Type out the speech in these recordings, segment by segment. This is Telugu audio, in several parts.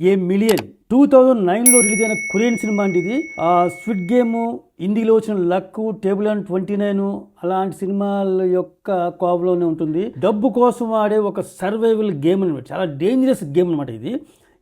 ఏ మిలియన్ టూ థౌజండ్ నైన్లో రిలీజ్ అయిన కొరియన్ సినిమా అంటే ఇది. ఆ స్విట్ గేమ్ హిందీలో వచ్చిన luck table and twenty nine అలాంటి సినిమాల యొక్క కోవలోనే ఉంటుంది. డబ్బు కోసం ఆడే ఒక సర్వైవల్ గేమ్ అనమాట చాలా డేంజరస్ గేమ్ అనమాట ఇది.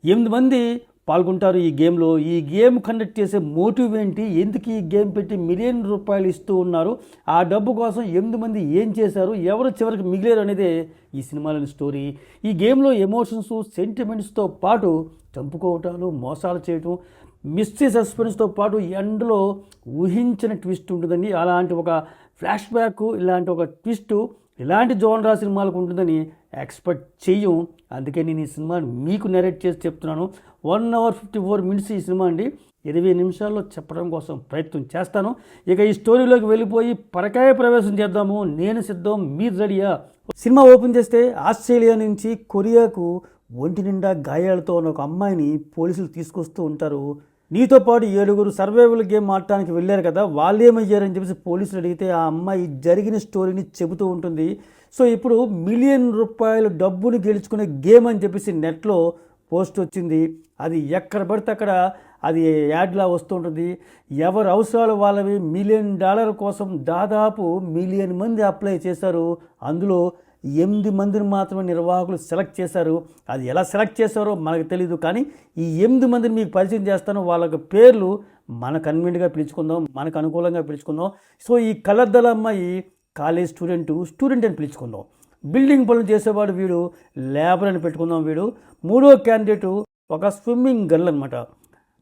ఎనిమిది మంది పాల్గొంటారు ఈ గేమ్లో. ఈ గేమ్ కండక్ట్ చేసే మోటివ్ ఏంటి? ఎందుకు ఈ గేమ్ పెట్టి మిలియన్ రూపాయలు ఇస్తూ ఉన్నారు? ఆ డబ్బు కోసం ఎనిమిది మంది ఏం చేశారు? ఎవరు చివరికి మిగిలేరు అనేదే ఈ సినిమాలోని స్టోరీ. ఈ గేమ్లో ఎమోషన్స్ సెంటిమెంట్స్తో పాటు చంపుకోవటాలు మోసాలు చేయటం మిస్టరీ సస్పెన్స్తో పాటు ఎండ్లో ఊహించిన ట్విస్ట్ ఉంటుందండి. అలాంటి ఒక ఫ్లాష్ బ్యాక్ ఇలాంటి ఒక ట్విస్ట్ ఇలాంటి జోన్రా సినిమాలకు ఉంటుందని ఎక్స్పెక్ట్ చెయ్యం. అందుకే నేను ఈ సినిమాని మీకు నెరేట్ చేసి చెప్తున్నాను. One hour fifty four minutes ఈ సినిమా అండి. ఇరవై నిమిషాల్లో చెప్పడం కోసం ప్రయత్నం చేస్తాను. ఇక ఈ స్టోరీలోకి వెళ్ళిపోయి పరకాయ ప్రవేశం చేద్దాము. నేను సిద్ధం మీరు రెడీయా? సినిమా ఓపెన్ చేస్తే ఆస్ట్రేలియా నుంచి కొరియాకు ఒంటి నిండా గాయాలతో ఉన్న ఒక అమ్మాయిని పోలీసులు తీసుకొస్తూ ఉంటారు. నీతో పాటు ఏడుగురు సర్వైవల్ గేమ్ ఆడటానికి వెళ్ళారు కదా వాళ్ళు ఏమయ్యారని చెప్పేసి పోలీసులు అడిగితే ఆ అమ్మాయి జరిగిన స్టోరీని చెబుతూ ఉంటుంది. సో ఇప్పుడు మిలియన్ రూపాయలు డబ్బును గెలుచుకునే గేమ్ అని చెప్పేసి నెట్లో పోస్ట్ వచ్చింది. అది ఎక్కడ పడితే అక్కడ అది యాడ్లా వస్తుంటుంది. ఎవరి అవసరాలు వాళ్ళవి మిలియన్ డాలర్ కోసం దాదాపు మిలియన్ మంది అప్లై చేశారు. అందులో ఎనిమిది మందిని మాత్రమే నిర్వాహకులు సెలెక్ట్ చేశారు. అది ఎలా సెలెక్ట్ చేశారో మనకు తెలియదు కానీ ఈ ఎనిమిది మందిని మీకు పరిచయం చేస్తాను. వాళ్ళకి పేర్లు మన కన్వీనియంట్గా పిలుచుకుందాం మనకు అనుకూలంగా పిలుచుకుందాం. సో ఈ కలర్దల అమ్మాయి కాలేజ్ స్టూడెంట్ స్టూడెంట్ అని పిలుచుకుందాం. బిల్డింగ్ పనులు చేసేవాడు వీడు లేబర్ అని పెట్టుకుందాం వీడు. మూడో క్యాండిడేటు ఒక స్విమ్మింగ్ గర్ల్ అనమాట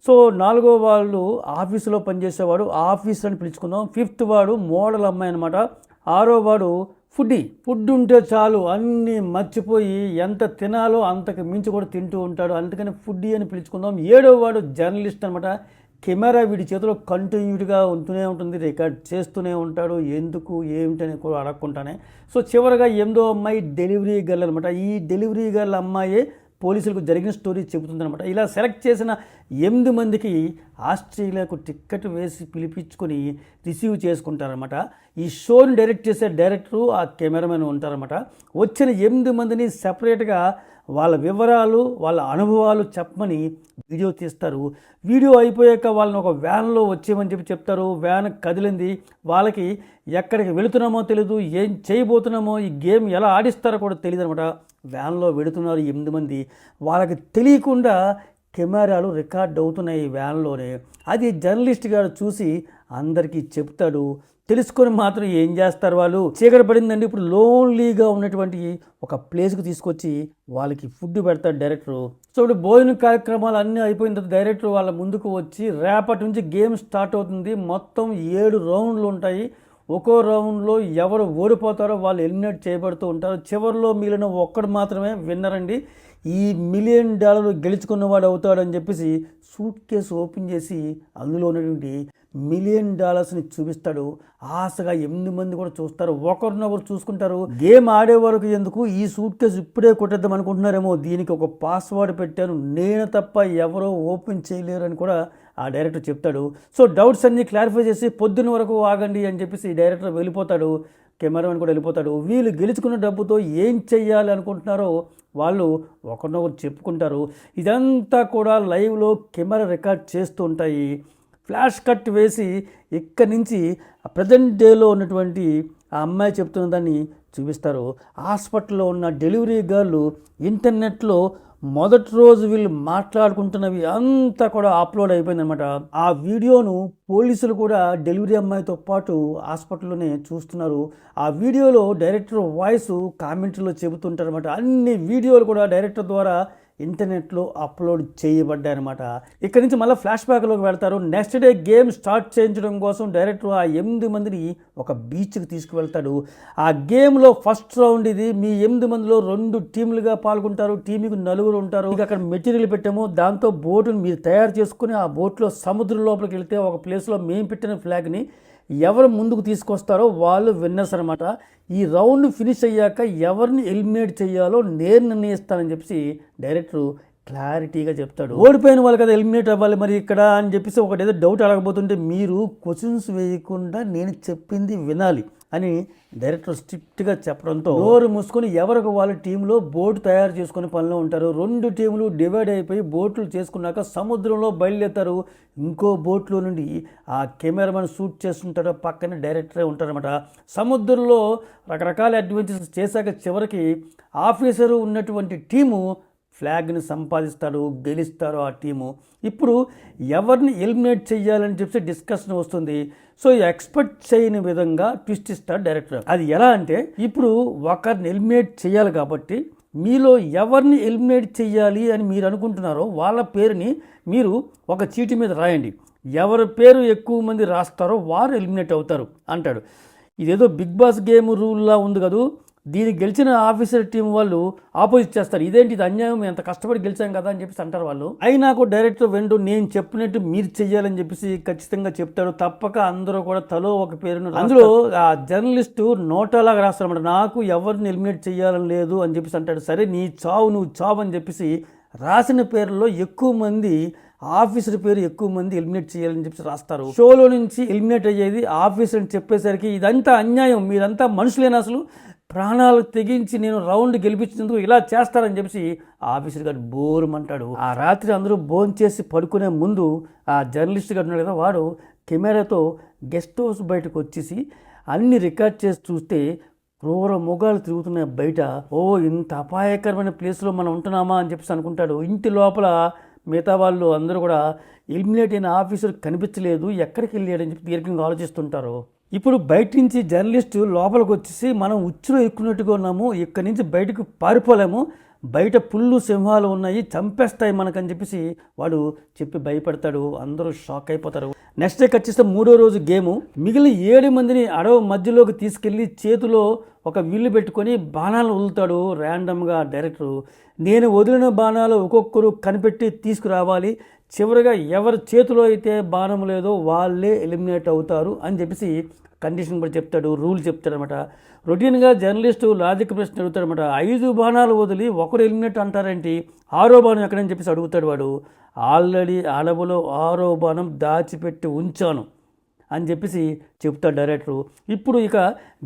సో నాలుగో వాళ్ళు ఆఫీసులో పనిచేసేవాడు ఆఫీస్ అని పిలుచుకుందాం. ఫిఫ్త్ వాడు మోడల్ అమ్మాయి అనమాట ఆరో వాడు ఫుడ్డీ. ఫుడ్ ఉంటే చాలు అన్నీ మర్చిపోయి ఎంత తినాలో అంతకు మించి కూడా తింటూ ఉంటాడు. అందుకని ఫుడ్డీ అని పిలుచుకుందాం. ఏడో వాడు జర్నలిస్ట్ అనమాట కెమెరా వీడి చేతిలో కంటిన్యూట్గా ఉంటూనే ఉంటుంది రికార్డ్ చేస్తూనే ఉంటాడు ఎందుకు ఏమిటని కూడా అడగకుండానే. సో చివరగా ఎనిమిదో అమ్మాయి డెలివరీ గర్ల్ అనమాట ఈ డెలివరీ గర్ల్ అమ్మాయే పోలీసులకు జరిగిన స్టోరీ చెబుతుందనమాట ఇలా సెలెక్ట్ చేసిన ఎనిమిది మందికి ఆస్ట్రేలియాకు టిక్కెట్ వేసి పిలిపించుకొని రిసీవ్ చేసుకుంటారనమాట ఈ షోని డైరెక్ట్ చేసే డైరెక్టరు ఆ కెమెరామెన్ ఉంటారనమాట వచ్చిన ఎనిమిది మందిని సపరేట్గా వాళ్ళ వివరాలు వాళ్ళ అనుభవాలు చెప్పమని వీడియో తీస్తారు. వీడియో అయిపోయాక వాళ్ళని ఒక వ్యాన్లో వచ్చేయమని చెప్పి చెప్తారు. వ్యాన్ కదిలింది. వాళ్ళకి ఎక్కడికి వెళుతున్నామో తెలియదు ఏం చేయబోతున్నామో ఈ గేమ్ ఎలా ఆడిస్తారో కూడా తెలియదు అనమాట వ్యాన్లో వెళుతున్నారు ఎనిమిది మంది. వాళ్ళకి తెలియకుండా కెమెరాలు రికార్డ్ అవుతున్నాయి వ్యాన్లోనే. అది జర్నలిస్ట్ గారు చూసి అందరికీ చెప్తాడు. తెలుసుకొని మాత్రం ఏం చేస్తారు వాళ్ళు? చీకటి పడిందండి. ఇప్పుడు లోన్లీగా ఉన్నటువంటి ఒక ప్లేస్కి తీసుకొచ్చి వాళ్ళకి ఫుడ్ పెడతాడు డైరెక్టర్. సో ఇప్పుడు భోజన కార్యక్రమాలు అన్నీ అయిపోయిన తర్వాత డైరెక్టర్ వాళ్ళ ముందుకు వచ్చి రేపటి నుంచి గేమ్ స్టార్ట్ అవుతుంది. మొత్తం ఏడు రౌండ్లు ఉంటాయి. ఒక్కో రౌండ్లో ఎవరు ఓడిపోతారో వాళ్ళు ఎలిమినేట్ చేయబడుతూ ఉంటారు. చివరిలో మిగిలిన ఒక్కడు మాత్రమే విన్నర్ అండి. ఈ మిలియన్ డాలర్ గెలుచుకున్నవాడు అవుతాడని చెప్పేసి సూట్ కేసు ఓపెన్ చేసి అందులో ఉన్నటువంటి మిలియన్ డాలర్స్ని చూపిస్తాడు. ఆశగా ఎనిమిది మంది కూడా చూస్తారు. ఒకరినొకరు చూసుకుంటారు. గేమ్ ఆడే వరకు ఎందుకు ఈ సూట్ కేసు ఇప్పుడే కొట్టేద్దాం అనుకుంటున్నారేమో. దీనికి ఒక పాస్వర్డ్ పెట్టాను. నేను తప్ప ఎవరో ఓపెన్ చేయలేరు అని కూడా ఆ డైరెక్టర్ చెప్తాడు. సో డౌట్స్ అన్ని క్లారిఫై చేసి పొద్దున్న వరకు ఆగండి అని చెప్పేసి డైరెక్టర్ వెళ్ళిపోతాడు. కెమెరామెన్ కూడా వెళ్ళిపోతాడు. వీళ్ళు గెలుచుకున్న డబ్బుతో ఏం చెయ్యాలి అనుకుంటున్నారో వాళ్ళు ఒకరినొకరు చెప్పుకుంటారు. ఇదంతా కూడా లైవ్లో కెమెరా రికార్డ్ చేస్తూ ఉంటాయి. ఫ్లాష్ కట్ వేసి ఇక్కడి నుంచి ప్రజెంట్ డేలో ఉన్నటువంటి ఆ అమ్మాయి చెప్తున్న దాన్ని చూపిస్తారు. హాస్పిటల్లో ఉన్న డెలివరీ గర్లు ఇంటర్నెట్లో మొదటి రోజు వీళ్ళు మాట్లాడుకుంటున్నవి అంతా కూడా అప్లోడ్ అయిపోయిందనమాట ఆ వీడియోను పోలీసులు కూడా డెలివరీ అమ్మాయితో పాటు హాస్పిటల్లోనే చూస్తున్నారు. ఆ వీడియోలో డైరెక్టర్ వాయిస్ కామెంట్లో చెబుతుంటారనమాట అన్ని వీడియోలు కూడా డైరెక్టర్ ద్వారా ఇంటర్నెట్లో అప్లోడ్ చేయబడ్డాయన్నమాట. ఇక్కడి నుంచి మళ్ళీ ఫ్లాష్ బ్యాక్లోకి వెళ్తారు. నెక్స్ట్ డే గేమ్ స్టార్ట్ చేయించడం కోసం డైరెక్టర్ ఆ ఎనిమిది మందిని ఒక బీచ్కి తీసుకువెళ్తాడు. ఆ గేమ్లో ఫస్ట్ రౌండ్ ఇది. మీ ఎనిమిది మందిలో రెండు టీంలుగా పాల్గొంటారు. టీంకి నలుగురు ఉంటారు. ఇక అక్కడ మెటీరియల్ పెట్టాము. దాంతో బోటును మీరు తయారు చేసుకుని ఆ బోట్లో సముద్రం లోపలికి వెళ్తే ఒక ప్లేస్లో మేము పెట్టిన ఫ్లాగ్ని ఎవరు ముందుకు తీసుకొస్తారో వాళ్ళు విన్నర్స్ అనమాట ఈ రౌండ్ ఫినిష్ అయ్యాక ఎవరిని ఎలిమినేట్ చేయాలో నేను నిర్ణయిస్తానని చెప్పేసి డైరెక్టర్ క్లారిటీగా చెప్తాడు. ఓడిపోయిన వాళ్ళు కదా ఎలిమినేట్ అవ్వాలి మరి ఇక్కడ అని చెప్పేసి ఒకటి ఏదో డౌట్ అడగబోతుంటే మీరు క్వశ్చన్స్ వేయకుండా నేను చెప్పింది వినాలి. అని డైరెక్టర్ స్ట్రిక్ట్గా చెప్పడంతో నోరు మూసుకొని ఎవరికి వాళ్ళ టీంలో బోటు తయారు చేసుకునే పనిలో ఉంటారు? రెండు టీములు డివైడ్ అయిపోయి బోట్లు చేసుకున్నాక సముద్రంలో బయలుదేరుతారు. ఇంకో బోట్లో నుండి ఆ కెమెరామెన్ షూట్ చేస్తుంటారో పక్కనే డైరెక్టరే ఉంటారనమాట సముద్రంలో రకరకాల అడ్వెంచర్స్ చేశాక చివరికి ఆఫీసరు ఉన్నటువంటి టీము ఫ్లాగ్ని సంపాదిస్తారు గెలుస్తారు ఆ టీము. ఇప్పుడు ఎవరిని ఎలిమినేట్ చేయాలని చెప్పి డిస్కషన్ వస్తుంది. సో ఎక్స్పెక్ట్ చేయని విధంగా ట్విస్ట్ ఇస్తాడు డైరెక్టర్. అది ఎలా అంటే ఇప్పుడు ఒకరిని ఎలిమినేట్ చేయాలి కాబట్టి మీలో ఎవరిని ఎలిమినేట్ చేయాలి అని మీరు అనుకుంటున్నారో వాళ్ళ పేరుని మీరు ఒక చీటి మీద రాయండి. ఎవరి పేరు ఎక్కువ మంది రాస్తారో వారు ఎలిమినేట్ అవుతారు అంటాడు. ఇదేదో బిగ్ బాస్ గేమ్ రూల్లా ఉంది కదూ? దీనికి గెలిచిన ఆఫీసర్ టీం వాళ్ళు ఆపోజిట్ చేస్తారు. ఇదేంటి ఇది అన్యాయం? ఎంత కష్టపడి గెలిచాం కదా అని చెప్పేసి అంటారు వాళ్ళు. అయినా కూడా డైరెక్టర్ వెండు నేను చెప్పినట్టు మీరు చెయ్యాలని చెప్పేసి ఖచ్చితంగా చెప్తాడు తప్పక అందరూ కూడా తలో ఒక పేరును అందులో ఆ జర్నలిస్టు నోటాలాగా రాస్తారన్నమాట. నాకు ఎవరిని ఎలిమినేట్ చేయాలని లేదు అని చెప్పేసి అంటాడు. సరే నీ చావు నువ్వు చావు అని చెప్పేసి రాసిన పేర్లలో ఎక్కువ మంది ఆఫీసర్ పేరు ఎక్కువ మంది ఎలిమినేట్ చేయాలని చెప్పి రాస్తారు. షోలో నుంచి ఎలిమినేట్ అయ్యేది ఆఫీసర్ అని చెప్పేసరికి ఇదంతా అన్యాయం. మీరంతా మనుషులేనా అసలు? ప్రాణాలు తెగించి నేను రౌండ్ గెలిపించినందుకు ఇలా చేస్తారని చెప్పి ఆఫీసర్ గారు బోరుమంటాడు. ఆ రాత్రి అందరూ భోజనం చేసి పడుకునే ముందు ఆ జర్నలిస్ట్ గారు ఉన్నాడు కదా వాడు కెమెరాతో గెస్ట్ హౌస్ బయటకు వచ్చేసి అన్ని రికార్డ్ చేసి చూస్తే క్రూర మొగాలు తిరుగుతున్నాయి బయట. ఓ ఇంత అపాయకరమైన ప్లేస్లో మనం ఉంటున్నామా అని చెప్పేసి అనుకుంటాడు. ఇంటి లోపల మిగతా వాళ్ళు అందరూ కూడా ఎలిమినేట్ అయిన ఆఫీసర్ కనిపించలేదు. ఎక్కడికి వెళ్ళాడని చెప్పి దీర్ఘంగా ఆలోచిస్తుంటారు. ఇప్పుడు బయట నుంచి జర్నలిస్టు లోపలికి వచ్చేసి మనం ఉచ్చులో ఎక్కున్నట్టుగా ఉన్నాము ఇక్కడి నుంచి బయటకు పారిపోలేము బయట పుల్లు సింహాలు ఉన్నాయి చంపేస్తాయి మనకని చెప్పేసి వాడు చెప్పి భయపడతాడు. అందరూ షాక్ అయిపోతారు. నెక్స్ట్ డే కట్ చేస్తే మూడో రోజు గేము. మిగిలిన ఏడు మందిని అడవి మధ్యలోకి తీసుకెళ్ళి చేతిలో ఒక విల్లు పెట్టుకొని బాణాలు వదులుతాడు ర్యాండమ్గా డైరెక్టరు. నేను వదిలిన బాణాలు ఒక్కొక్కరు కనిపెట్టి తీసుకురావాలి. చివరిగా ఎవరి చేతిలో అయితే బాణం లేదో వాళ్ళే ఎలిమినేట్ అవుతారు అని చెప్పేసి కండిషన్ కూడా చెప్తాడు రూల్ చెప్తాడనమాట. రొటీన్గా జర్నలిస్టు లాజిక్ ప్రశ్న అడుగుతాడనమాట. ఐదు బాణాలు వదిలి ఒకరు ఎలిమినేట్ అంటారేంటి? ఆరో బాణం ఎక్కడని చెప్పేసి అడుగుతాడు వాడు. ఆల్రెడీ అడవులో ఆరో బాణం దాచిపెట్టి ఉంచాను. అని చెప్పేసి చెప్తాడు డైరెక్టరు. ఇప్పుడు ఇక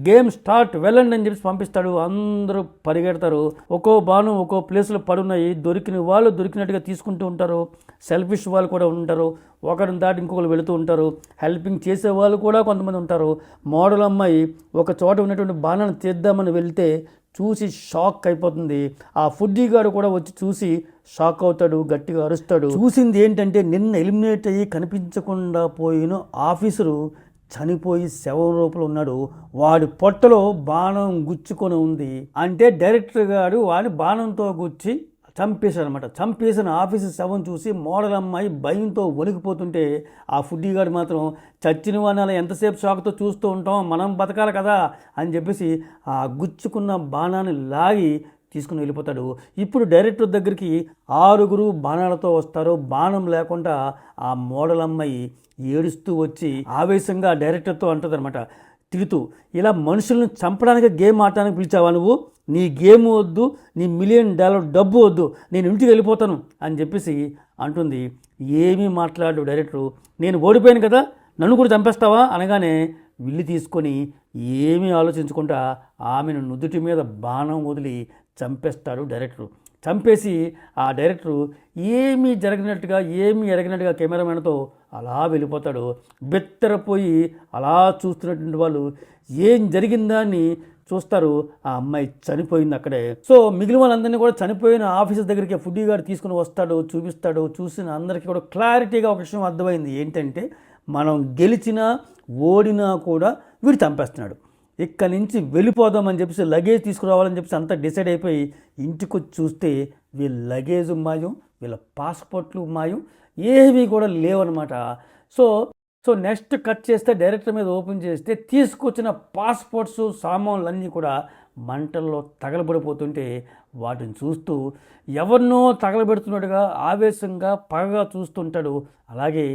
గేమ్ స్టార్ట్ వెళ్ళండి అని చెప్పేసి పంపిస్తాడు. అందరూ పరిగెడతారు. ఒక్కో బాణం ఒక్కో ప్లేస్లో పడున్నాయి. దొరికిన వాళ్ళు దొరికినట్టుగా తీసుకుంటూ ఉంటారు. సెల్ఫిష్ వాళ్ళు కూడా ఉంటారు. ఒకరిని దాటి ఇంకొకరు వెళుతూ ఉంటారు. హెల్పింగ్ చేసే వాళ్ళు కూడా కొంతమంది ఉంటారు. మోడల్ అమ్మాయి ఒక చోట ఉన్నటువంటి బాణాన్ని తీద్దామని వెళ్తే చూసి షాక్ అయిపోతుంది. ఆ ఫుడ్డీ గారు కూడా వచ్చి చూసి షాక్ అవుతాడు గట్టిగా అరుస్తాడు. చూసింది ఏంటంటే నిన్న ఎలిమినేట్ అయ్యి కనిపించకుండా పోయిన ఆఫీసరు చనిపోయి శవం రూపంలో ఉన్నాడు. వాడి పొట్టలో బాణం గుచ్చుకొని ఉంది. అంటే డైరెక్టర్ గారు వాడి బాణంతో గుచ్చి చంపేశాడు అనమాట చంపేసిన ఆఫీసు శవం చూసి మోడల్ అమ్మాయి భయంతో వణికిపోతుంటే ఆ ఫుడ్డీ గారు మాత్రం చచ్చిన వాడిని ఎంతసేపు షాక్తో చూస్తూ ఉంటాం? మనం బతకాలి కదా? అని చెప్పేసి ఆ గుచ్చుకున్న బాణాన్ని లాగి తీసుకుని వెళ్ళిపోతాడు. ఇప్పుడు డైరెక్టర్ దగ్గరికి ఆరుగురు బాణాలతో వస్తారు. బాణం లేకుండా ఆ మోడలమ్మాయి ఏడుస్తూ వచ్చి ఆవేశంగా డైరెక్టర్తో అంటుందన్నమాట. తిడుతూ ఇలా మనుషులను చంపడానికి గేమ్ ఆడటానికి పిలిచావా నువ్వు? నీ గేమ్ వద్దు నీ మిలియన్ డాలర్ డబ్బు వద్దు నేను ఇంటికి వెళ్ళిపోతాను అని చెప్పేసి అంటుంది. ఏమీ మాట్లాడు డైరెక్టరు. నేను ఓడిపోయాను కదా నన్ను కూడా చంపేస్తావా? అనగానే విల్లు తీసుకొని ఏమీ ఆలోచించకుండా ఆమెను నుదుటి మీద బాణం వదిలి చంపేస్తాడు డైరెక్టరు. చంపేసి ఆ డైరెక్టరు ఏమీ జరిగినట్టుగా ఏమీ ఎరగినట్టుగా కెమెరామెన్తో అలా వెళ్ళిపోతాడు. బెత్తరపోయి అలా చూస్తున్నటువంటి వాళ్ళు ఏం జరిగిందా అని చూస్తారు. ఆ అమ్మాయి చనిపోయింది అక్కడే. సో మిగిలిన వాళ్ళందరినీ కూడా చనిపోయిన ఆఫీసర్ దగ్గరికి ఫుడ్డీ గారు తీసుకుని వస్తాడు చూపిస్తాడు. చూసిన అందరికీ కూడా క్లారిటీగా ఒక విషయం అర్థమైంది. ఏంటంటే మనం గెలిచినా ఓడినా కూడా వీడు చంపేస్తున్నాడు. ఇక్కడి నుంచి వెళ్ళిపోదామని చెప్పేసి లగేజ్ తీసుకురావాలని చెప్పేసి అంతా డిసైడ్ అయిపోయి ఇంటికి వచ్చి చూస్తే వీళ్ళ లగేజ్ మాయం వీళ్ళ పాస్పోర్ట్లు మాయం ఏవి కూడా లేవన్నమాట. సో సో నెక్స్ట్ కట్ చేస్తే డైరెక్టర్ మీద ఓపెన్ చేస్తే తీసుకొచ్చిన పాస్పోర్ట్స్ సామాన్లు కూడా మంటల్లో తగలబడిపోతుంటే వాటిని చూస్తూ ఎవరినో తగలబెడుతున్నట్టుగా ఆవేశంగా పగగా చూస్తుంటాడు. అలాగే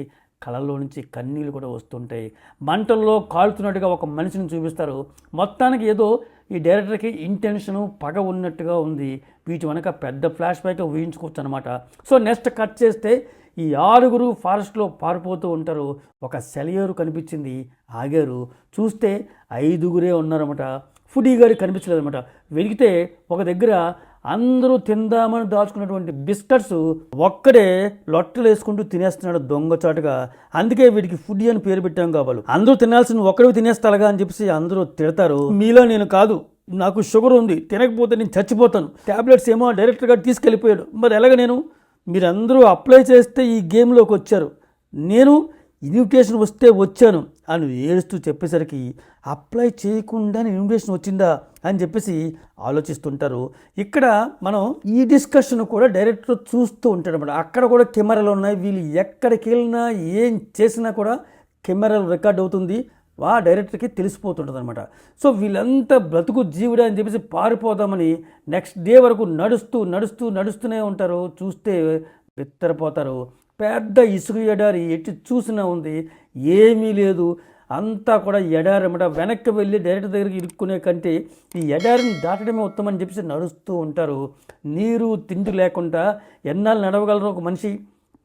కళ్ళలో నుంచి కన్నీళ్ళు కూడా వస్తుంటాయి. మంటల్లో కాలుతున్నట్టుగా ఒక మనిషిని చూపిస్తారు. మొత్తానికి ఏదో ఈ డైరెక్టర్కి ఇంటెన్షను పగ ఉన్నట్టుగా ఉంది. వీటి వెనక పెద్ద ఫ్లాష్ బ్యాక్ ఊహించుకోవచ్చు అనమాట సో నెక్స్ట్ కట్ చేస్తే ఈ ఆరుగురు ఫారెస్ట్లో పారిపోతూ ఉంటారు. ఒక సెలయేరు కనిపించింది. ఆగారు. చూస్తే ఐదుగురే ఉన్నారన్నమాట. ఫుడీ గారు కనిపించలేదన్నమాట. వెలిగితే ఒక దగ్గర అందరూ తిందామని దాచుకున్నటువంటి బిస్కెట్స్ ఒక్కడే లొట్టలు వేసుకుంటూ తినేస్తున్నాడు దొంగచాటుగా అందుకే వీటికి ఫుడ్ అని పేరు పెట్టాం కావాలి అందరూ తినాల్సిన ఒక్కడే తినేస్తాగా అని చెప్పేసి అందరూ తిడతారు. మీలో నేను కాదు. నాకు షుగర్ ఉంది. తినకపోతే నేను చచ్చిపోతాను. ట్యాబ్లెట్స్ ఏమో డైరెక్టర్ గారు తీసుకెళ్ళిపోయాడు. మరి ఎలాగ నేను? మీరందరూ అప్లై చేస్తే ఈ గేమ్లోకి వచ్చారు. నేను ఇన్విటేషన్ వస్తే వచ్చాను అని ఏడుస్తూ చెప్పేసరికి అప్లై చేయకుండానే ఇన్విటేషన్ వచ్చిందా? అని చెప్పేసి ఆలోచిస్తుంటారు. ఇక్కడ మనం ఈ డిస్కషన్ కూడా డైరెక్టర్ చూస్తూ ఉంటాడు అనమాట అక్కడ కూడా కెమెరాలు ఉన్నాయి. వీళ్ళు ఎక్కడికి వెళ్ళినా ఏం చేసినా కూడా కెమెరాలు రికార్డ్ అవుతుంది. ఆ డైరెక్టర్కి తెలిసిపోతుంటుంది అనమాట సో వీళ్ళంతా బ్రతుకు జీవుడా అని చెప్పేసి పారిపోదామని నెక్స్ట్ డే వరకు నడుస్తూ నడుస్తూ నడుస్తూనే ఉంటారు. చూస్తే బిత్తరపోతారు. పెద్ద ఇసుక ఎడారి ఎట్టి చూసినా ఉంది. ఏమీ లేదు. అంతా కూడా ఎడారి అనమాట వెనక్కి వెళ్ళి డైరెక్టర్ దగ్గరికి ఇరుక్కునే కంటే ఈ ఎడారిని దాటడమే ఉత్తమం అని చెప్పేసి నడుస్తూ ఉంటారు. నీరు తిండి లేకుండా ఎన్నాళ్ళు నడవగలరు ఒక మనిషి?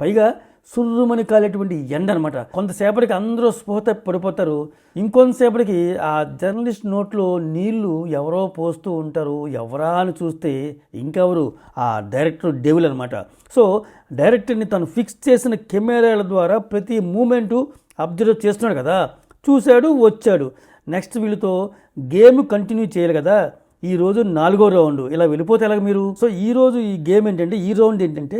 పైగా సుర్రుమని కాలేటువంటి ఎండ అనమాట కొంతసేపటికి అందరూ స్పృహత పడిపోతారు. ఇంకొంతసేపటికి ఆ జర్నలిస్ట్ నోట్లో నీళ్ళు ఎవరో పోస్తూ ఉంటారు. ఎవరా అని చూస్తే ఇంకెవరు? ఆ డైరెక్టర్ డెవిల్ అనమాట. సో డైరెక్టర్ని తను ఫిక్స్ చేసిన కెమెరాల ద్వారా ప్రతి మూమెంటు అబ్జర్వ్ చేస్తున్నాడు కదా. చూశాడు వచ్చాడు. నెక్స్ట్ వీళ్ళతో గేమ్ కంటిన్యూ చేయాలి కదా. ఈ రోజు నాలుగో రౌండ్. ఇలా వెళ్ళిపోతే ఎలాగ మీరు? సో ఈ రోజు ఈ గేమ్ ఏంటంటే ఈ రౌండ్ ఏంటంటే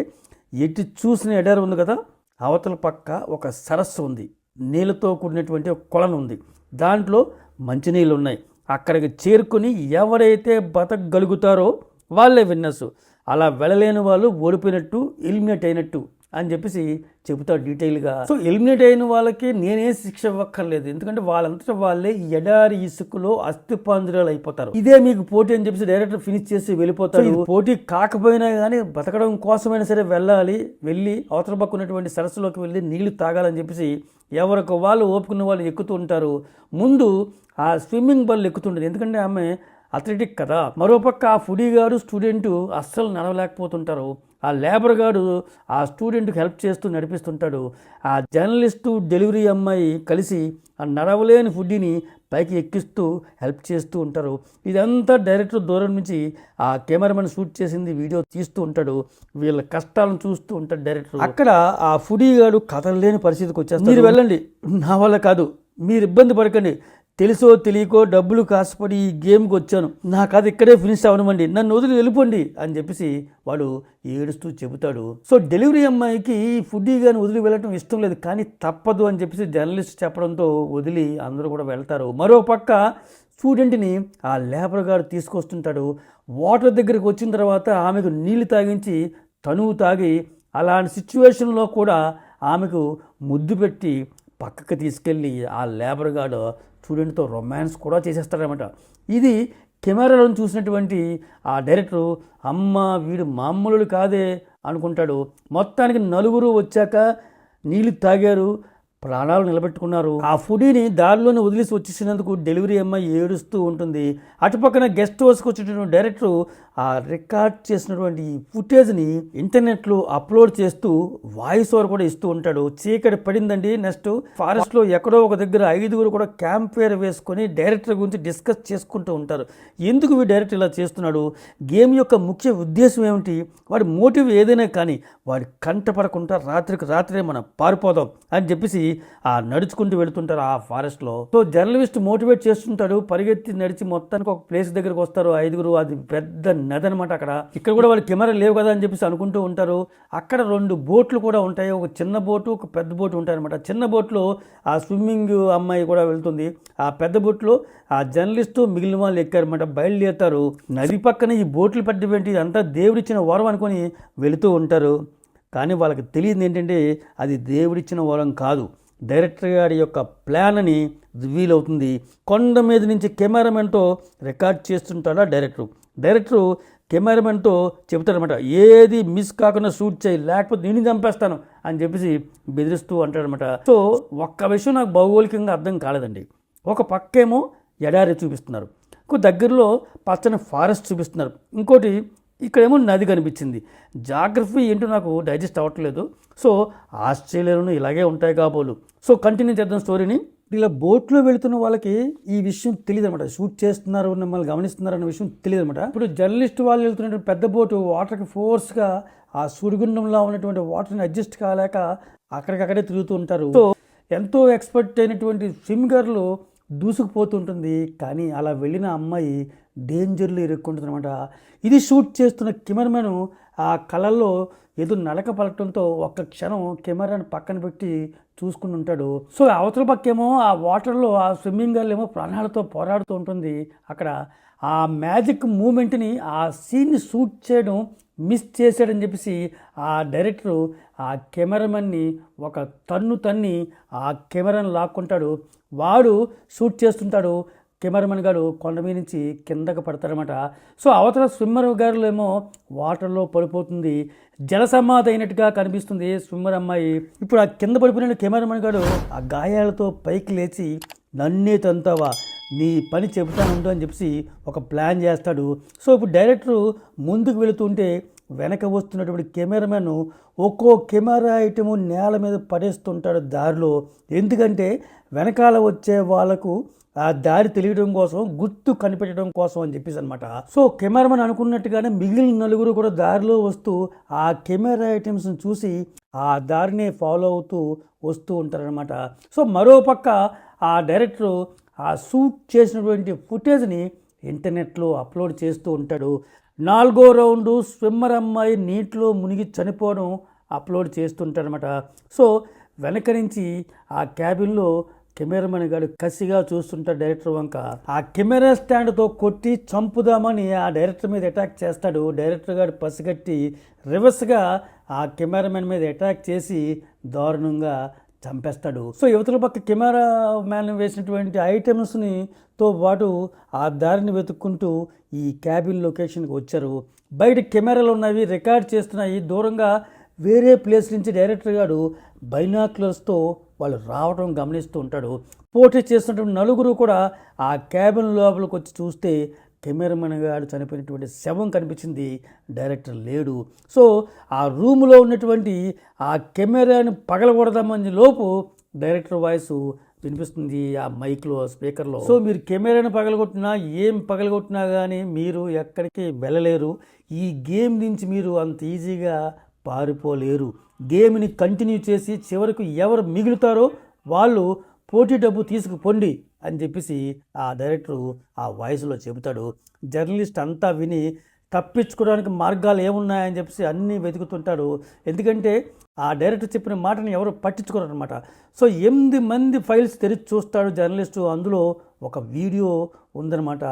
ఎటు చూసిన ఎడారి ఉంది కదా అవతల పక్క ఒక సరస్సు ఉంది. నీళ్ళతో కూడినటువంటి ఒక కొలను ఉంది. దాంట్లో మంచినీళ్ళు ఉన్నాయి. అక్కడికి చేరుకొని ఎవరైతే బతకగలుగుతారో వాళ్ళే విన్నర్స్. అలా వెళ్ళలేని వాళ్ళు ఓడిపోయినట్టు ఎలిమినేట్ అయినట్టు అని చెప్పేసి చెబుతాడు డీటెయిల్గా. సో ఎలిమినేట్ అయిన వాళ్ళకి నేనే శిక్ష ఇవ్వక్కర్లేదు. ఎందుకంటే వాళ్ళంతటా వాళ్ళే ఎడారి ఇసుకలో అస్థిపాంజరాలు అయిపోతారు. ఇదే మీకు పోటీ అని చెప్పేసి డైరెక్టర్ ఫినిష్ చేసి వెళ్ళిపోతాడు. పోటీ కాకపోయినా కానీ బతకడం కోసమైనా సరే వెళ్ళాలి వెళ్ళి అవతల పక్క ఉన్నటువంటి సరస్సులోకి వెళ్ళి నీళ్ళు తాగాలని చెప్పేసి ఎవరికి వాళ్ళు ఓపుకున్న వాళ్ళు ఎక్కుతూ ఉంటారు. ముందు ఆ స్విమ్మింగ్ బల్ ఎక్కుతుంటుంది. ఎందుకంటే ఆమె అథ్లెటిక్ కదా. మరోపక్క ఆ ఫుడీ గారు స్టూడెంట్ అస్సలు నడవలేకపోతుంటారు. ఆ లేబర్ గాడు ఆ స్టూడెంట్కి హెల్ప్ చేస్తూ నడిపిస్తుంటాడు. ఆ జర్నలిస్టు డెలివరీ అమ్మాయి కలిసి ఆ నడవలేని ఫుడ్ని పైకి ఎక్కిస్తూ హెల్ప్ చేస్తూ ఉంటారు. ఇదంతా డైరెక్టర్ దూరం నుంచి ఆ కెమెరామెన్ షూట్ చేసింది వీడియో తీస్తూ ఉంటాడు. వీళ్ళ కష్టాలను చూస్తూ ఉంటాడు డైరెక్టర్. అక్కడ ఆ ఫుడీ గాడు కథలేని పరిస్థితికి వచ్చేస్తారు మీరు వెళ్ళండి. నా వల్ల కాదు. మీరు ఇబ్బంది పడకండి. తెలుసో తెలియకో డబ్బులు కాసుపడి ఈ గేమ్కి వచ్చాను. నా కథ ఇక్కడే ఫినిష్ అవనమండి నన్ను వదిలి వెళ్ళిపోండి అని చెప్పేసి వాడు ఏడుస్తూ చెబుతాడు. సో డెలివరీ అమ్మాయికి ఫుడ్ కానీ వదిలి వెళ్ళటం ఇష్టం లేదు. కానీ తప్పదు అని చెప్పేసి జర్నలిస్ట్ చెప్పడంతో వదిలి అందరూ కూడా వెళ్తారు. మరో పక్క స్టూడెంట్ని ఆ లేబర్ గారు తీసుకొస్తుంటాడు. వాటర్ దగ్గరికి వచ్చిన తర్వాత ఆమెకు నీళ్ళు తాగించి తనువు తాగి అలాంటి సిచ్యువేషన్లో కూడా ఆమెకు ముద్దు పెట్టి పక్కకి తీసుకెళ్ళి ఆ లేబర్ గార్డు స్టూడెంట్తో రొమాన్స్ కూడా చేసేస్తాడనమాట. ఇది కెమెరాలను చూసినటువంటి ఆ డైరెక్టర్ అమ్మ వీడు మామూలు కాదే అనుకుంటాడు. మొత్తానికి నలుగురు వచ్చాక నీళ్ళు తాగారు. ప్రాణాలు నిలబెట్టుకున్నారు. ఆ ఫుడీని దారిలోనే వదిలేసి వచ్చేసినందుకు డెలివరీ అమ్మాయి ఏడుస్తూ ఉంటుంది. అటుపక్కన గెస్ట్ హౌస్కి వచ్చినటువంటి డైరెక్టర్ ఆ రికార్డ్ చేసినటువంటి ఫుటేజ్ని ఇంటర్నెట్లో అప్లోడ్ చేస్తూ వాయిస్ ఓవర్ కూడా ఇస్తూ ఉంటాడు. చీకటి పడిందండి నెక్స్ట్. ఫారెస్ట్లో ఎక్కడో ఒక దగ్గర ఐదుగురు కూడా క్యాంప్ ఫైర్ వేసుకొని డైరెక్టర్ గురించి డిస్కస్ చేసుకుంటూ ఉంటారు. ఎందుకు వీడు డైరెక్టర్ ఇలా చేస్తున్నాడు? గేమ్ యొక్క ముఖ్య ఉద్దేశం ఏమిటి? వాడి మోటివ్ ఏదైనా కానీ వాడి కంటపడకుండా రాత్రికి రాత్రే మనం పారిపోదాం అని చెప్పేసి ఆ నడుచుకుంటూ వెళుతుంటారు ఆ ఫారెస్ట్లో సో జర్నలిస్ట్ మోటివేట్ చేస్తుంటాడు పరిగెత్తి నడిచి మొత్తానికి ఒక ప్లేస్ దగ్గరకు వస్తారు ఐదుగురు అది పెద్ద నది అనమాట అక్కడ. ఇక్కడ కూడా వాళ్ళ కెమెరా లేవు కదా అని చెప్పేసి అనుకుంటూ ఉంటారు. అక్కడ రెండు బోట్లు కూడా ఉంటాయి ఒక చిన్న బోటు ఒక పెద్ద బోటు ఉంటాయి అనమాట చిన్న బోట్లో ఆ స్విమ్మింగ్ అమ్మాయి కూడా వెళ్తుంది. ఆ పెద్ద బోట్లో ఆ జర్నలిస్టు మిగిలిన వాళ్ళు ఎక్కారనమాట బయలుదేరుతారు. నది పక్కన ఈ బోట్లు పెట్టడం ఇదంతా దేవుడిచ్చిన వరం అనుకొని వెళుతూ ఉంటారు. కానీ వాళ్ళకి తెలియదు ఏంటంటే అది దేవుడిచ్చిన వరం కాదు. డైరెక్టర్ గారి యొక్క ప్లాన్ అని వీలవుతుంది. కొండ మీద నుంచి కెమెరామెన్తో రికార్డ్ చేస్తుంటాడా డైరెక్టర్? డైరెక్టరు కెమెరామెన్తో చెబుతాడనమాట ఏది మిస్ కాకుండా షూట్ చేయి లేకపోతే నేను చంపేస్తాను అని చెప్పేసి బెదిరిస్తూ అంటాడనమాట సో ఒక్క విషయం నాకు భౌగోళికంగా అర్థం కాలేదండి. ఒక పక్కేమో ఎడారి చూపిస్తున్నారు. ఇంకో దగ్గరలో పచ్చని ఫారెస్ట్ చూపిస్తున్నారు. ఇంకోటి ఇక్కడేమో నది కనిపించింది. జాగ్రఫీ ఏంటో నాకు డైజెస్ట్ అవ్వట్లేదు. సో ఆస్ట్రేలియాలోనూ ఇలాగే ఉంటాయి కాబోలు. సో కంటిన్యూ చేద్దాం స్టోరీని. ఇలా బోట్లో వెళుతున్న వాళ్ళకి ఈ విషయం తెలియదు అనమాట షూట్ చేస్తున్నారు మిమ్మల్ని గమనిస్తున్నారు అన్న విషయం తెలియదు అనమాట ఇప్పుడు జర్నలిస్ట్ వాళ్ళు వెళ్తున్నటువంటి పెద్ద బోటు వాటర్కి ఫోర్స్గా ఆ సుడిగుండంలో ఉన్నటువంటి వాటర్ని అడ్జస్ట్ కాలేక అక్కడికక్కడే తిరుగుతూ ఉంటారు. సో ఎంతో ఎక్స్పర్ట్ అయినటువంటి స్విమ్గర్లు దూసుకుపోతుంటుంది కానీ అలా వెళ్ళిన అమ్మాయి డేంజర్లో ఇరుక్కుంటుంది అనమాట ఇది షూట్ చేస్తున్న కెమెరామెన్ ఆ కళల్లో ఏదో నడక పలకడంతో ఒక్క క్షణం కెమెరాను పక్కన పెట్టి చూసుకుని ఉంటాడు. సో అవతల పక్కేమో ఆ వాటర్లో ఆ స్విమ్మింగ్ గర్ల్ ఏమో ప్రాణాలతో పోరాడుతూ ఉంటుంది. అక్కడ ఆ మ్యాజిక్ మూమెంట్ని ఆ సీన్ని షూట్ చేయడం మిస్ చేశాడని చెప్పేసి ఆ డైరెక్టరు ఆ కెమెరామెన్ని ఒక తన్ను తన్ని ఆ కెమెరాను లాక్కుంటాడు. వాడు షూట్ చేస్తుంటాడు. కెమెరామెన్ గారు కొండ మీద నుంచి కిందకు పడతారనమాట సో అవతల స్విమ్మర్ గారు ఏమో వాటర్లో పడిపోతుంది. జలసమాధి అయినట్టుగా కనిపిస్తుంది స్విమ్మర్ అమ్మాయి ఇప్పుడు ఆ కింద పడిపోయిన కెమెరామెన్ గారు ఆ గాయాలతో పైకి లేచి నన్నే తంతావా? నీ పని చెబుతానుండు అని చెప్పి ఒక ప్లాన్ చేస్తాడు. సో ఇప్పుడు డైరెక్టరు ముందుకు వెళుతుంటే వెనక వస్తున్నటువంటి కెమెరామెన్ ఒక్కో కెమెరా ఐటెము నేల మీద పడేస్తుంటాడు దారిలో. ఎందుకంటే వెనకాల వచ్చే వాళ్ళకు ఆ దారి తెలియడం కోసం గుర్తు కనిపెట్టడం కోసం అని చెప్పేసి అనమాట సో కెమెరామెన్ అనుకున్నట్టుగానే మిగిలిన నలుగురు కూడా దారిలో వస్తూ ఆ కెమెరా ఐటమ్స్ని చూసి ఆ దారినే ఫాలో అవుతూ వస్తూ ఉంటారనమాట సో మరోపక్క ఆ డైరెక్టరు ఆ షూట్ చేసినటువంటి ఫుటేజ్ని ఇంటర్నెట్లో అప్లోడ్ చేస్తూ ఉంటాడు. నాలుగో రౌండు స్విమ్మర్ అమ్మాయి నీటిలో మునిగి చనిపోవడం అప్లోడ్ చేస్తుంటాడనమాట సో వెనక నుంచి ఆ క్యాబిన్లో కెమెరామెన్ గారు కసిగా చూస్తుంటాడు డైరెక్టర్ వంక. ఆ కెమెరా స్టాండ్తో కొట్టి చంపుదామని ఆ డైరెక్టర్ మీద అటాక్ చేస్తాడు. డైరెక్టర్ గారు పసిగట్టి రివర్స్గా ఆ కెమెరామెన్ మీద అటాక్ చేసి దారుణంగా చంపేస్తాడు. సో యువతల పక్క కెమెరా మ్యాన్ వేసినటువంటి ఐటమ్స్ని తో పాటు ఆ దారిని వెతుక్కుంటూ ఈ క్యాబిన్ లొకేషన్కి వచ్చారు. బయట కెమెరాలు ఉన్నవి రికార్డ్ చేస్తున్నాయి. దూరంగా వేరే ప్లేస్ నుంచి డైరెక్టర్ గారు బైనాక్యులర్స్తో వాళ్ళు రావడం గమనిస్తూ ఉంటాడు. పోటీ చేస్తున్నటువంటి నలుగురు కూడా ఆ క్యాబిన్ లోపలికి వచ్చి చూస్తే కెమెరామెన్ గారు చనిపోయినటువంటి శవం కనిపించింది. డైరెక్టర్ లేడు. సో ఆ రూమ్లో ఉన్నటువంటి ఆ కెమెరాని పగలగొడదామని లోపు డైరెక్టర్ వాయిస్ వినిపిస్తుంది ఆ మైక్లో స్పీకర్లో. సో మీరు కెమెరాని పగలగొట్టినా ఏం పగలగొట్టినా కానీ మీరు ఎక్కడికి వెళ్ళలేరు. ఈ గేమ్ నుంచి మీరు అంత ఈజీగా పారిపోలేరు. గేమ్ని కంటిన్యూ చేసి చివరకు ఎవరు మిగులుతారో వాళ్ళు పోటీ డబ్బు తీసుకుపోండి అని చెప్పేసి ఆ డైరెక్టరు ఆ వాయిస్లో చెబుతాడు. జర్నలిస్ట్ అంతా విని తప్పించుకోవడానికి మార్గాలు ఏమున్నాయని చెప్పేసి అన్నీ వెతుకుతుంటాడు. ఎందుకంటే ఆ డైరెక్టర్ చెప్పిన మాటని ఎవరు పట్టించుకోరు అనమాట సో ఎనిమిది మంది ఫైల్స్ తెరిచి చూస్తాడు జర్నలిస్టు. అందులో ఒక వీడియో ఉందన్నమాట.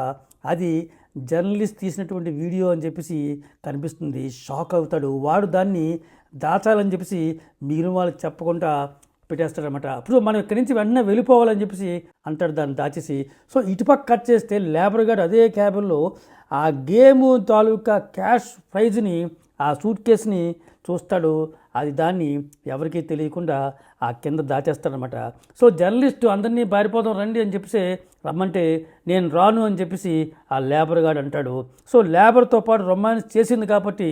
అది జర్నలిస్ట్ తీసినటువంటి వీడియో అని చెప్పేసి కనిపిస్తుంది. షాక్ అవుతాడు. వాడు దాన్ని దాచాలని చెప్పేసి మిగిలిన వాళ్ళకి చెప్పకుండా పెట్టేస్తాడనమాట అప్పుడు మనం ఇక్కడి నుంచి వెంటనే వెళ్ళిపోవాలని చెప్పేసి అంటాడు దాన్ని దాచేసి. సో ఇటుపక్క కట్ చేస్తే లేబర్ గార్డ్ అదే క్యాబిన్లో ఆ గేమ్ తాలూకా క్యాష్ ప్రైజ్ని ఆ సూట్ కేసుని చూస్తాడు. అది దాన్ని ఎవరికీ తెలియకుండా ఆ కింద దాచేస్తాడనమాట సో జర్నలిస్టు అందరినీ పారిపోదాం రండి అని చెప్పేసి రమ్మంటే నేను రాను అని చెప్పేసి ఆ లేబర్ గార్డ్ అంటాడు. సో లేబర్తో పాటు రొమాన్స్ చేసింది కాబట్టి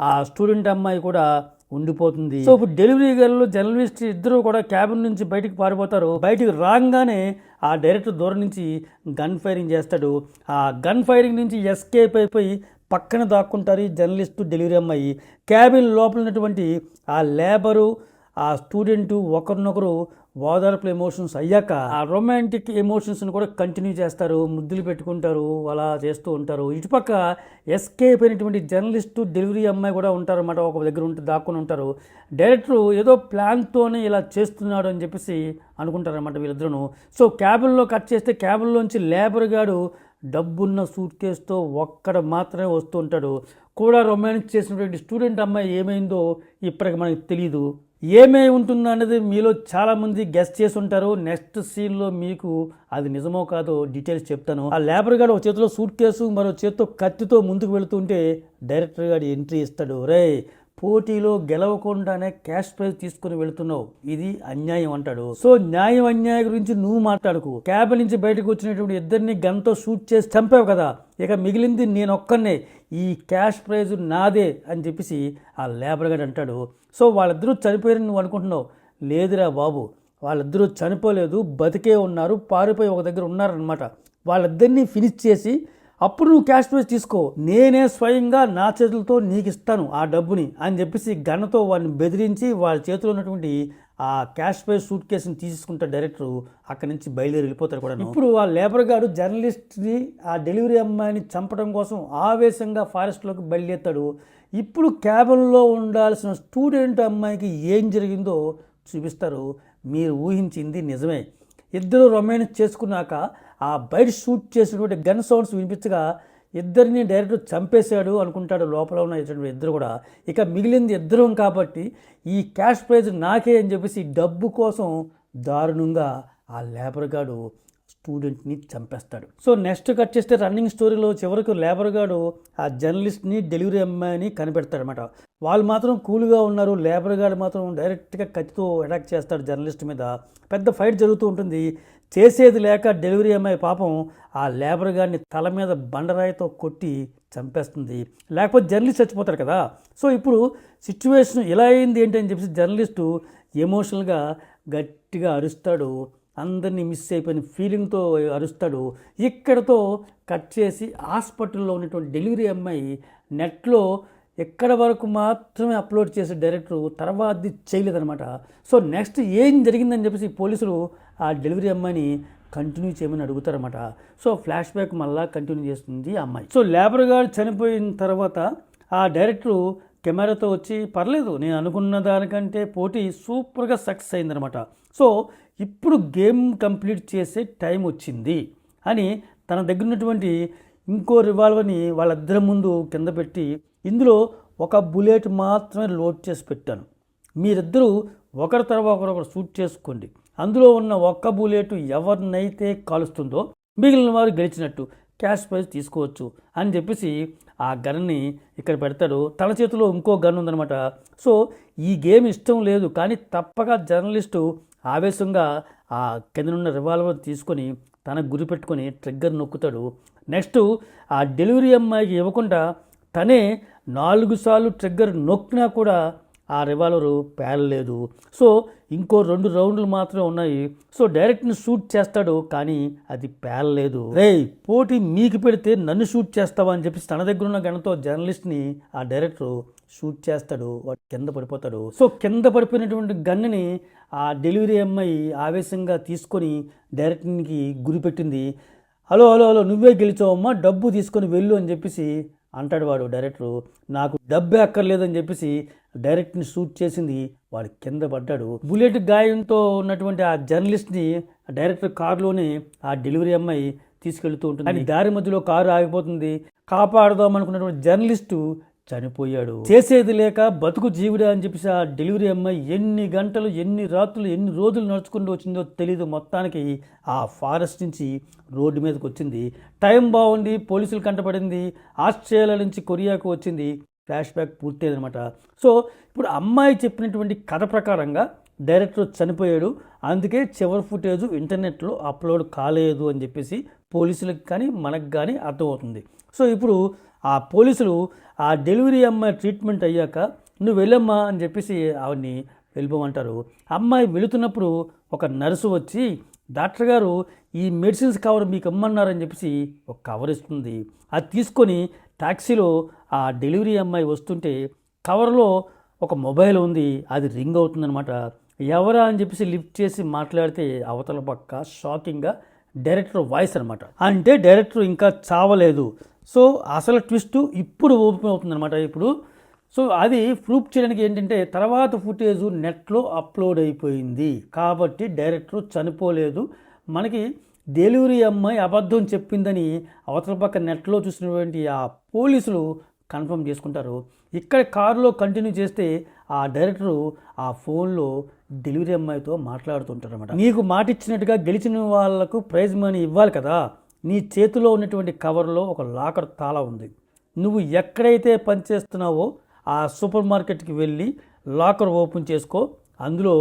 ఆ స్టూడెంట్ అమ్మాయి కూడా ఉండిపోతుంది. సో ఇప్పుడు డెలివరీ గర్ల్ జర్నలిస్ట్ ఇద్దరు కూడా క్యాబిన్ నుంచి బయటికి పారిపోతారు. బయటికి రాగానే ఆ డైరెక్టర్ దూరం నుంచి గన్ ఫైరింగ్ చేస్తాడు. ఆ గన్ ఫైరింగ్ నుంచి ఎస్కేప్ అయిపోయి పక్కన దాక్కుంటారు ఈ జర్నలిస్టు డెలివరీ అమ్మాయి. క్యాబిన్ లోపల ఉన్నటువంటి ఆ లేబరు ఆ స్టూడెంట్ ఒకరినొకరు ఓదార్పుల ఎమోషన్స్ అయ్యాక ఆ రొమాంటిక్ ఎమోషన్స్ని కూడా కంటిన్యూ చేస్తారు ముద్దులు పెట్టుకుంటారు అలా చేస్తూ ఉంటారు. ఇటుపక్క ఎస్కేప్ అయినటువంటి జర్నలిస్టు డెలివరీ అమ్మాయి కూడా ఉంటారు అన్నమాట ఒక దగ్గర ఉంటే దాక్కుని ఉంటారు. డైరెక్టర్ ఏదో ప్లాన్తోనే ఇలా చేస్తున్నాడు అని చెప్పేసి అనుకుంటారన్నమాట వీళ్ళిద్దరూ సో క్యాబిన్లో కట్ చేస్తే క్యాబిన్లోంచి లేబర్ గాడు డబ్బున్న సూట్ కేసుతో ఒక్కడ మాత్రమే వస్తూ ఉంటాడు. కూడా రొమాన్స్ చేసినటువంటి స్టూడెంట్ అమ్మాయి ఏమైందో ఇప్పటికి మనకి తెలియదు ఏమే ఉంటుందో అనేది మీలో చాలామంది గెస్ట్ చేసి ఉంటారు నెక్స్ట్ సీన్లో మీకు అది నిజమో కాదో డీటెయిల్స్ చెప్తాను. ఆ లేబర్ గారు ఒక చేతిలో సూట్ కేసు మరో చేతితో కత్తితో ముందుకు వెళుతుంటే డైరెక్టర్ గారు ఎంట్రీ ఇస్తాడు. రే పోటీలో గెలవకుండానే క్యాష్ ప్రైజ్ తీసుకుని వెళుతున్నావు. ఇది అన్యాయం అంటాడు. సో న్యాయం అన్యాయం గురించి నువ్వు మాట్లాడుకు. క్యాబ్ నుంచి బయటకు వచ్చినటువంటి ఇద్దరిని గన్తో షూట్ చేసి చంపావు కదా. ఇక మిగిలింది నేను ఒక్కనే ఈ క్యాష్ ప్రైజ్ నాదే అని చెప్పేసి ఆ లేబర్ గడ్ అంటాడు. సో వాళ్ళిద్దరూ చనిపోయారని నువ్వు అనుకుంటున్నావు. లేదురా బాబు. వాళ్ళిద్దరూ చనిపోలేదు. బతికే ఉన్నారు. పారిపోయి ఒక దగ్గర ఉన్నారనమాట వాళ్ళిద్దరినీ ఫినిష్ చేసి అప్పుడు నువ్వు క్యాష్ ప్రైజ్ తీసుకో. నేనే స్వయంగా నా చేతులతో నీకు ఇస్తాను ఆ డబ్బుని అని చెప్పేసి గన్నతో వాడిని బెదిరించి వాళ్ళ చేతిలో ఉన్నటువంటి ఆ క్యాష్ ప్రైజ్ సూట్ కేసుని తీసుకుంటే డైరెక్టర్ అక్కడి నుంచి బయలుదేరి వెళ్ళిపోతారు కూడా ఇప్పుడు ఆ లేబర్ గారు జర్నలిస్ట్ని ఆ డెలివరీ అమ్మాయిని చంపడం కోసం ఆవేశంగా ఫారెస్ట్లోకి బయలుదేరుతాడు. ఇప్పుడు క్యాబిన్లో ఉండాల్సిన స్టూడెంట్ అమ్మాయికి ఏం జరిగిందో చూపిస్తారు. మీరు ఊహించింది నిజమే. ఇద్దరు రొమాన్స్ చేసుకున్నాక ఆ బయట షూట్ చేసినటువంటి గన్ సౌండ్స్ వినిపించగా ఇద్దరిని డైరెక్ట్ చంపేశాడు అనుకుంటాడు. లోపల ఉన్న ఇటువంటి ఇద్దరు కూడా. ఇక మిగిలింది ఇద్దరం కాబట్టి ఈ క్యాష్ ప్రైజ్ నాకే అని చెప్పేసి డబ్బు కోసం దారుణంగా ఆ లేబర్ గాడు స్టూడెంట్ని చంపేస్తాడు. సో నెక్స్ట్ కట్ చేస్తే రన్నింగ్ స్టోరీలో చివరికి లేబర్ గాడు ఆ జర్నలిస్ట్ని డెలివరీ అమ్మాయిని కనిపెడతాడనమాట వాళ్ళు మాత్రం కూల్గా ఉన్నారు. లేబర్ గాడు మాత్రం డైరెక్ట్గా కత్తితో అటాక్ చేస్తాడు జర్నలిస్ట్ మీద. పెద్ద ఫైట్ జరుగుతూ ఉంటుంది. చేసేది లేక డెలివరీ అమ్మాయి పాపం ఆ లేబర్ గారిని తల మీద బండరాయితో కొట్టి చంపేస్తుంది. లేకపోతే జర్నలిస్ట్ చచ్చిపోతారు కదా. సో ఇప్పుడు సిచ్యువేషన్ ఇలా అయింది ఏంటి అని చెప్పేసి జర్నలిస్టు ఎమోషనల్గా గట్టిగా అరుస్తాడు. అందరినీ మిస్ అయిపోయిన ఫీలింగ్తో అరుస్తాడు. ఇక్కడతో కట్ చేసి హాస్పిటల్లో ఉన్నటువంటి డెలివరీ అమ్మాయి నెట్లో ఎక్కడ వరకు మాత్రమే అప్లోడ్ చేసే డైరెక్టర్ తర్వాతది చేయలేదనమాట సో నెక్స్ట్ ఏం జరిగిందని చెప్పేసి పోలీసులు ఆ డెలివరీ అమ్మాయిని కంటిన్యూ చేయమని అడుగుతారన్నమాట. సో ఫ్లాష్ బ్యాక్ మళ్ళా కంటిన్యూ చేస్తుంది ఆ అమ్మాయి. సో లేబర్ గార్డ్ చనిపోయిన తర్వాత ఆ డైరెక్టరు కెమెరాతో వచ్చి పర్లేదు నేను అనుకున్న దానికంటే పోటీ సూపర్గా సక్సెస్ అయిందనమాట సో ఇప్పుడు గేమ్ కంప్లీట్ చేసే టైం వచ్చింది అని తన దగ్గర ఉన్నటువంటి ఇంకో రివాల్వర్ని వాళ్ళిద్దరి ముందు కింద పెట్టి ఇందులో ఒక బుల్లెట్ మాత్రమే లోడ్ చేసి పెట్టాను. మీరిద్దరూ ఒకరి తర్వాత ఒకరు ఒకరు షూట్ చేసుకోండి. అందులో ఉన్న ఒక్క బుల్లెట్ ఎవరినైతే కాలుస్తుందో మిగిలిన వారు గెలిచినట్టు క్యాష్ ప్రైజ్ తీసుకోవచ్చు అని చెప్పేసి ఆ గన్ని ఇక్కడ పెడతాడు. తన చేతిలో ఇంకో గన్ ఉందనమాట సో ఈ గేమ్ ఇష్టం లేదు కానీ తప్పక జర్నలిస్టు ఆవేశంగా ఆ కిందనున్న రివాల్వర్ తీసుకొని తనకు గురిపెట్టుకొని ట్రిగ్గర్ నొక్కుతాడు. నెక్స్ట్ ఆ డెలివరీ అమ్మాయికి ఇవ్వకుండా తనే నాలుగు సార్లు ట్రిగ్గర్ నొక్కినా కూడా ఆ రివాల్వరు పేలలేదు. సో ఇంకో రెండు రౌండ్లు మాత్రమే ఉన్నాయి. సో డైరెక్ట్ని షూట్ చేస్తాడు కానీ అది పేలలేదు. రే పోటీ మీకు పెడితే నన్ను షూట్ చేస్తావా అని చెప్పి తన దగ్గర ఉన్న గణతో జర్నలిస్ట్ని ఆ డైరెక్టర్ షూట్ చేస్తాడు. వాడు కింద పడిపోతాడు. సో కింద పడిపోయినటువంటి గన్నుని ఆ డెలివరీ అమ్మాయి ఆవేశంగా తీసుకొని డైరెక్టర్కి గురిపెట్టింది. హలో హలో హలో నువ్వే గెలిచావమ్మా డబ్బు తీసుకొని వెళ్ళు అని చెప్పేసి అంటాడు వాడు డైరెక్టరు. నాకు డబ్బే అక్కర్లేదని చెప్పేసి డైరెక్ట్ని షూట్ చేసింది వాడు కింద పడ్డాడు. బుల్లెట్ గాయంతో ఉన్నటువంటి ఆ జర్నలిస్ట్ని డైరెక్టర్ కారులోనే ఆ డెలివరీ అమ్మాయి తీసుకెళ్తూ ఉంటుంది. దారి మధ్యలో కారు ఆగిపోతుంది. కాపాడదాం అనుకున్నటువంటి జర్నలిస్టు చనిపోయాడు. చేసేది లేక బతుకు జీవుడా అని చెప్పేసి ఆ డెలివరీ అమ్మాయి ఎన్ని గంటలు ఎన్ని రాత్రులు ఎన్ని రోజులు నడుచుకుంటూ వచ్చిందో తెలియదు మొత్తానికి ఆ ఫారెస్ట్ నుంచి రోడ్డు మీదకి వచ్చింది. టైం బాగుంది పోలీసులు కంటపడింది ఆస్ట్రేలియా నుంచి కొరియాకు వచ్చింది. Flash back పూర్తయిందనమాట. సో ఇప్పుడు అమ్మాయి చెప్పినటువంటి కథ ప్రకారంగా డైరెక్టర్ చనిపోయాడు. అందుకే చివరి ఫుటేజ్ ఇంటర్నెట్లో అప్లోడ్ కాలేదు అని చెప్పేసి పోలీసులకు కానీ మనకు కానీ అర్థమవుతుంది. సో ఇప్పుడు ఆ పోలీసులు ఆ డెలివరీ అమ్మాయి ట్రీట్మెంట్ అయ్యాక నువ్వు వెళ్ళమ్మా అని చెప్పేసి ఆవిడ్ని వెళ్ళిపోమంటారు. అమ్మాయి వెళుతున్నప్పుడు ఒక నర్సు వచ్చి డాక్టర్ గారు ఈ మెడిసిన్స్ కవర్ మీకు ఇమ్మన్నారని చెప్పేసి ఒక కవర్ ఇస్తుంది. అది తీసుకొని టాక్సీలో ఆ డెలివరీ అమ్మాయి వస్తుంటే కవర్లో ఒక మొబైల్ ఉంది అది రింగ్ అవుతుందనమాట ఎవరా అని చెప్పేసి లిఫ్ట్ చేసి మాట్లాడితే అవతల పక్క షాకింగ్గా డైరెక్టర్ వాయిస్ అనమాట అంటే డైరెక్టర్ ఇంకా చావలేదు. సో అసలు ట్విస్ట్ ఇప్పుడు ఓపెన్ అవుతుందన్నమాట. ఇప్పుడు సో అది ప్రూఫ్ చేయడానికి ఏంటంటే తర్వాత ఫుటేజ్ నెట్లో అప్లోడ్ అయిపోయింది. కాబట్టి డైరెక్టర్ చనిపోలేదు. మనకి డెలివరీ అమ్మాయి అబద్ధం చెప్పిందని అవతల పక్క నెట్లో చూసినటువంటి ఆ పోలీసులు కన్ఫర్మ్ చేసుకుంటారు. ఇక్కడ కారులో కంటిన్యూ చేస్తే ఆ డైరెక్టరు ఆ ఫోన్లో డెలివరీ అమ్మాయితో మాట్లాడుతుంటారు అనమాట నీకు మాట ఇచ్చినట్టుగా గెలిచిన వాళ్ళకు ప్రైజ్ మనీ ఇవ్వాలి కదా. నీ చేతిలో ఉన్నటువంటి కవర్లో ఒక లాకర్ తాళా ఉంది. నువ్వు ఎక్కడైతే పనిచేస్తున్నావో ఆ సూపర్ మార్కెట్కి వెళ్ళి లాకర్ ఓపెన్ చేసుకో. అందులో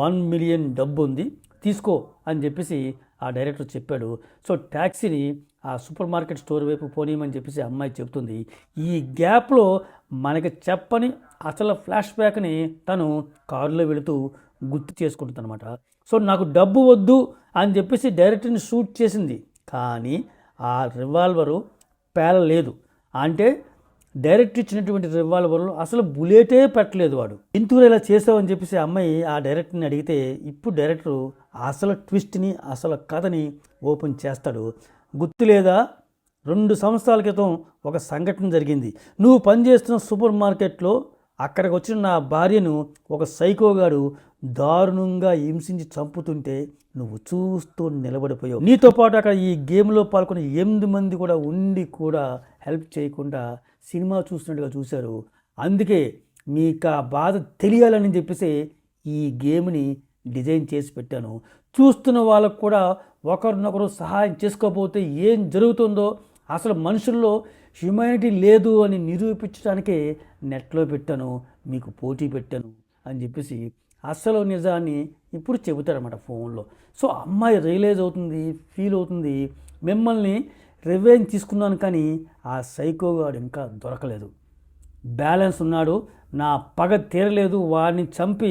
వన్ మిలియన్ డబ్బు ఉంది. తీసుకో అని చెప్పేసి ఆ డైరెక్టర్ చెప్పాడు. సో ట్యాక్సీని ఆ సూపర్ మార్కెట్ స్టోర్ వైపు పోనీయమని చెప్పేసి అమ్మాయి చెప్తుంది. ఈ గ్యాప్లో మనకి చెప్పని అసలు ఫ్లాష్ బ్యాక్ని తను కారులో వెళుతూ గుర్తు చేసుకుంటుంది అనమాట సో నాకు డబ్బు వద్దు అని చెప్పేసి డైరెక్టర్ని షూట్ చేసింది. కానీ ఆ రివాల్వరు పేలలేదు. అంటే డైరెక్ట్ ఇచ్చినటువంటి రివాల్వర్లో అసలు బుల్లెటే పెట్టలేదు వాడు. ఇంతూరు ఇలా చేసావని చెప్పేసి ఆ అమ్మాయి ఆ డైరెక్టర్ని అడిగితే ఇప్పుడు డైరెక్టర్ అసలు ట్విస్ట్ని అసలు కథని ఓపెన్ చేస్తాడు. గుర్తు లేదా? రెండు సంవత్సరాల క్రితం ఒక సంఘటన జరిగింది. నువ్వు పనిచేస్తున్న సూపర్ మార్కెట్లో అక్కడికి వచ్చిన నా భార్యను ఒక సైకోగాడు దారుణంగా హింసించి చంపుతుంటే నువ్వు చూస్తూ నిలబడిపోయావు. నీతో పాటు అక్కడ ఈ గేమ్లో పాల్గొన్న ఎనిమిది మంది కూడా ఉండి కూడా హెల్ప్ చేయకుండా సినిమా చూస్తున్నట్టుగా చూశారు. అందుకే మీకు ఆ బాధ తెలియాలని చెప్పేసి ఈ గేమ్ని డిజైన్ చేసి పెట్టాను. చూస్తున్న వాళ్ళకు కూడా ఒకరినొకరు సహాయం చేసుకోకపోతే ఏం జరుగుతుందో అసలు మనుషుల్లో హ్యుమానిటీ లేదు అని నిరూపించడానికే నెట్లో పెట్టాను మీకు పోటీ పెట్టాను అని చెప్పేసి అసలు నిజాన్ని ఇప్పుడు చెబుతారన్నమాట ఫోన్లో. సో అమ్మాయి రియలైజ్ అవుతుంది ఫీల్ అవుతుంది. మిమ్మల్ని రివెంజ్ తీసుకున్నాను కానీ ఆ సైకోగాడు ఇంకా దొరకలేదు. బ్యాలెన్స్ ఉన్నాడు నా పగ తీరలేదు వాడిని చంపి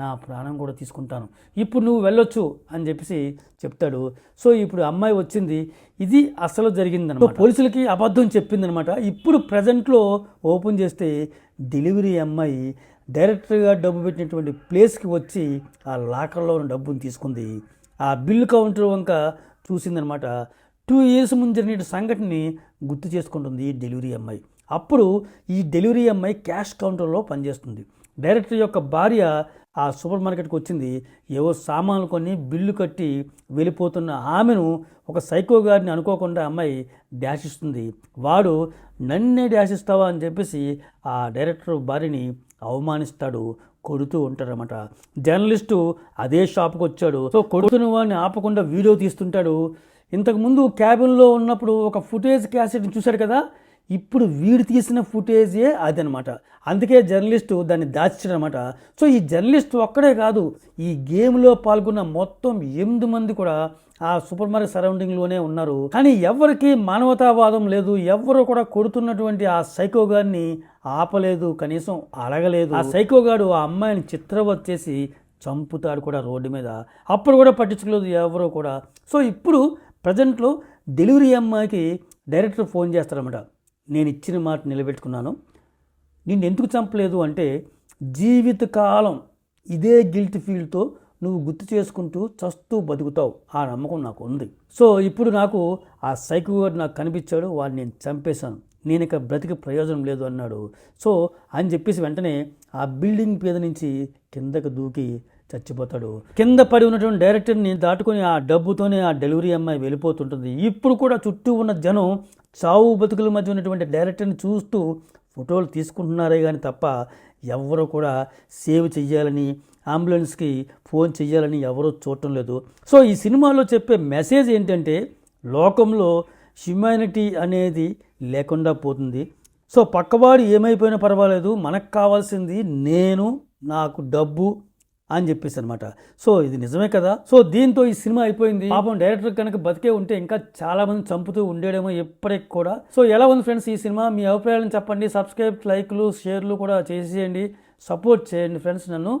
నా ప్రాణం కూడా తీసుకుంటాను. ఇప్పుడు నువ్వు వెళ్ళొచ్చు అని చెప్పేసి చెప్తాడు. సో ఇప్పుడు అమ్మాయి వచ్చింది ఇది అసలు జరిగిందనమాట పోలీసులకి అబద్ధం చెప్పిందనమాట ఇప్పుడు ప్రజెంట్లో ఓపెన్ చేస్తే డెలివరీ అమ్మాయి డైరెక్టర్గా డబ్బు పెట్టినటువంటి ప్లేస్కి వచ్చి ఆ లాకర్లో ఉన్న డబ్బును తీసుకుంది. ఆ బిల్లు కౌంటర్ వంక చూసిందనమాట. టూ ఇయర్స్ ముందు జరిగిన సంఘటనని గుర్తు చేసుకుంటుంది ఈ డెలివరీ అమ్మాయి. అప్పుడు ఈ డెలివరీ అమ్మాయి క్యాష్ కౌంటర్లో పనిచేస్తుంది. డైరెక్టర్ యొక్క భార్య ఆ సూపర్ మార్కెట్కి వచ్చింది. ఏవో సామాన్లు కొని బిల్లు కట్టి వెళ్ళిపోతున్న ఆమెను ఒక సైకో గారిని అనుకోకుండా అమ్మాయి డాషిస్తుంది వాడు నన్నే డాషిస్తావా అని చెప్పేసి ఆ డైరెక్టర్ భార్యని అవమానిస్తాడు కొడుతూ ఉంటారన్నమాట. జర్నలిస్టు అదే షాప్కి వచ్చాడు సో కొడుతున్న వాడిని ఆపకుండా వీడియో తీస్తుంటాడు. ఇంతకుముందు క్యాబిన్లో ఉన్నప్పుడు ఒక ఫుటేజ్ క్యాసెట్ని చూశాడు కదా? ఇప్పుడు వీడు తీసిన ఫుటేజే అదనమాట అందుకే జర్నలిస్టు దాన్ని దాచిడనమాట సో ఈ జర్నలిస్ట్ ఒక్కడే కాదు ఈ గేమ్లో పాల్గొన్న మొత్తం ఎనిమిది మంది కూడా ఆ సూపర్ మార్కెట్ సరౌండింగ్లోనే ఉన్నారు. కానీ ఎవరికి మానవతావాదం లేదు. ఎవరు కూడా కొడుతున్నటువంటి ఆ సైకో గారిని ఆపలేదు కనీసం అడగలేదు ఆ సైకో గారు ఆ అమ్మాయిని చిత్రవత్ చేసి చంపుతాడు కూడా రోడ్డు మీద. అప్పుడు కూడా పట్టించుకోలేదు ఎవరో కూడా. సో ఇప్పుడు ప్రజెంట్లో డెలివరీ అమ్మాయికి డైరెక్టర్ ఫోన్ చేస్తారన్నమాట. నేను ఇచ్చిన మాట నిలబెట్టుకున్నాను. నిన్ను ఎందుకు చంపలేదు అంటే జీవితకాలం ఇదే గిల్ట్ ఫీల్డ్తో నువ్వు గుర్తు చేసుకుంటూ చస్తూ బతుకుతావు. ఆ నమ్మకం నాకు ఉంది. సో ఇప్పుడు నాకు ఆ సైకిల్ గారు నాకు కనిపించాడు. వాడిని నేను చంపేశాను. నేను ఇక బ్రతికి ప్రయోజనం లేదు అన్నాడు. సో అని చెప్పేసి వెంటనే ఆ బిల్డింగ్ మీద నుంచి కిందకు దూకి చచ్చిపోతాడు. కింద పడి ఉన్నటువంటి డైరెక్టర్ని దాటుకొని ఆ డబ్బుతోనే ఆ డెలివరీ అమ్మాయి వెళ్ళిపోతుంటుంది. ఇప్పుడు కూడా చుట్టూ ఉన్న జనం చావు బతుకుల మధ్య ఉన్నటువంటి డైరెక్టర్ని చూస్తూ ఫోటోలు తీసుకుంటున్నారే కానీ తప్ప ఎవరు కూడా సేవ్ చెయ్యాలని అంబులెన్స్కి ఫోన్ చేయాలని ఎవరూ చూడటం లేదు. సో ఈ సినిమాలో చెప్పే మెసేజ్ ఏంటంటే లోకంలో హ్యుమానిటీ అనేది లేకుండా పోతుంది. సో పక్కవాడు ఏమైపోయినా పర్వాలేదు మనకు కావాల్సింది నేను నాకు డబ్బు అని చెప్పేసి అనమాట సో ఇది నిజమే కదా? సో దీంతో ఈ సినిమా అయిపోయింది. పాపం డైరెక్టర్ కనుక బతికే ఉంటే ఇంకా చాలా మంది చంపుతూ ఉండేడేమో ఎప్పటికి కూడా. సో ఎలా ఉంది ఫ్రెండ్స్ ఈ సినిమా? మీ అభిప్రాయాలను చెప్పండి. సబ్స్క్రైబ్ లైక్లు షేర్లు కూడా చేసేయండి. సపోర్ట్ చేయండి ఫ్రెండ్స్ నన్ను.